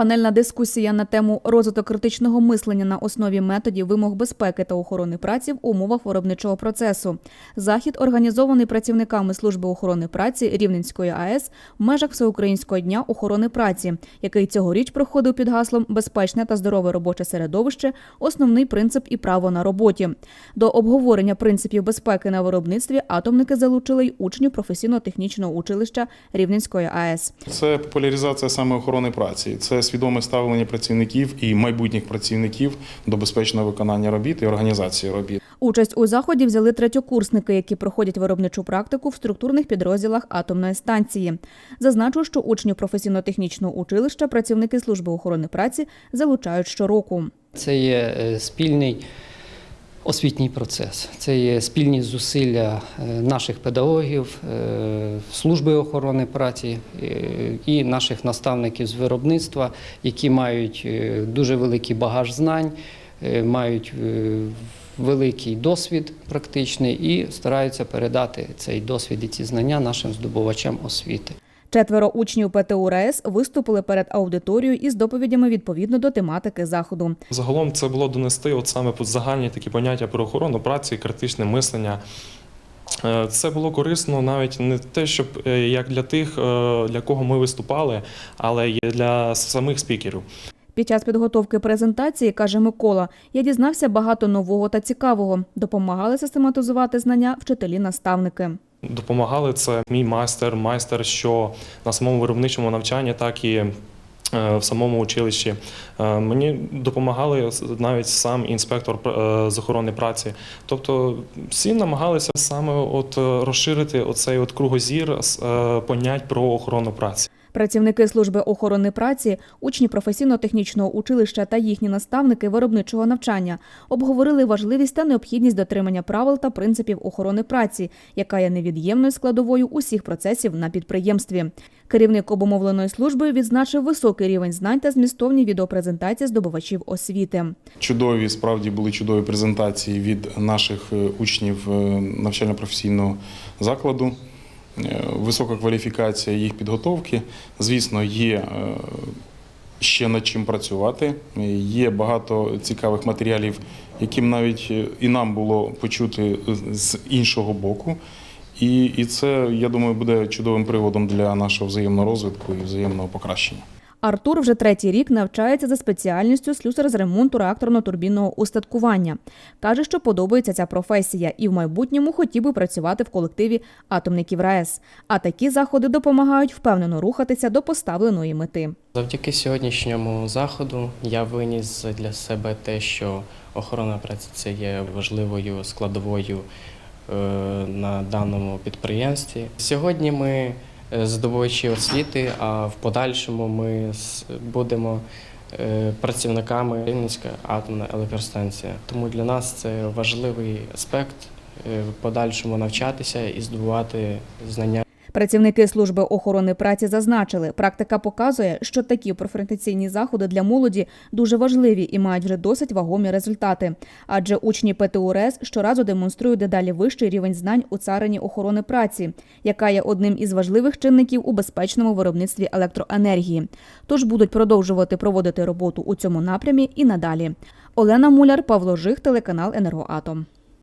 Панельна дискусія на тему розвиток критичного мислення на основі методів вимог безпеки та охорони праці в умовах виробничого процесу. Захід організований працівниками служби охорони праці Рівненської АЕС в межах Всеукраїнського дня охорони праці, який цьогоріч проходив під гаслом Безпечне та здорове робоче середовище основний принцип і право на роботі. До обговорення принципів безпеки на виробництві атомники залучили й учнів професійно-технічного училища Рівненської АЕС. Це популяризація саме охорони праці, це свідоме ставлення працівників і майбутніх працівників до безпечного виконання робіт і організації робіт. Участь у заході взяли третьокурсники, які проходять виробничу практику в структурних підрозділах атомної станції. Зазначу, що учнів професійно-технічного училища працівники служби охорони праці залучають щороку. Це є е, спільний освітній процес, це є спільні зусилля е, наших педагогів, е, служби охорони праці е, і наших наставників з виробництва, які мають дуже великий багаж знань, мають великий досвід практичний і стараються передати цей досвід і ці знання нашим здобувачам освіти. Четверо учнів ПТУ РаЕС виступили перед аудиторією із доповідями відповідно до тематики заходу. Загалом це було донести от саме загальні такі поняття про охорону праці, критичне мислення. Е, Це було корисно навіть не те, щоб е, як для тих, е, для кого ми виступали, але й для самих спікерів. Під час підготовки презентації, каже Микола, я дізнався багато нового та цікавого. Допомагали систематизувати знання вчителі-наставники. Допомагали це мій майстер, майстер, що на самому виробничому навчанні, так і е, в самому училищі. Е, Мені допомагали навіть сам інспектор е, з охорони праці. Тобто всі намагалися саме от розширити оцей от кругозір понять про охорону праці. Працівники служби охорони праці, учні професійно-технічного училища та їхні наставники виробничого навчання обговорили важливість та необхідність дотримання правил та принципів охорони праці, яка є невід'ємною складовою усіх процесів на підприємстві. Керівник обумовленої служби відзначив високий рівень знань та змістовні відеопрезентації здобувачів освіти. Чудові, справді були чудові презентації від наших е, учнів е, навчально-професійного закладу. Е, Висока кваліфікація їх підготовки. Звісно, є е, ще над чим працювати. Є багато цікавих матеріалів, яким навіть е, і нам було почути з іншого боку. І, і це, я думаю, буде чудовим приводом для нашого взаємного розвитку і взаємного покращення. Артур вже третій рік навчається за спеціальністю слюсар з ремонту реакторно-турбінного устаткування. Каже, що подобається ця професія, і в майбутньому хотів би працювати в колективі атомників РаЕС. А такі заходи допомагають впевнено рухатися до поставленої мети. Завдяки сьогоднішньому заходу я виніс для себе те, що охорона праці це є важливою складовою е, на даному підприємстві. Сьогодні ми здобувачі освіти, а в подальшому ми будемо е, працівниками Рівненська атомна електростанція. Тому для нас це важливий аспект е, в подальшому навчатися і здобувати знання. Працівники служби охорони праці зазначили, практика показує, що такі профорієнтаційні заходи для молоді дуже важливі і мають вже досить вагомі результати. Адже учні ПТУ РЕС щоразу демонструють дедалі вищий рівень знань у царині охорони праці, яка є одним із важливих чинників у безпечному виробництві електроенергії. Тож будуть продовжувати проводити роботу у цьому напрямі і надалі. Олена Муляр, Павло Жих, телеканал Енергоатом.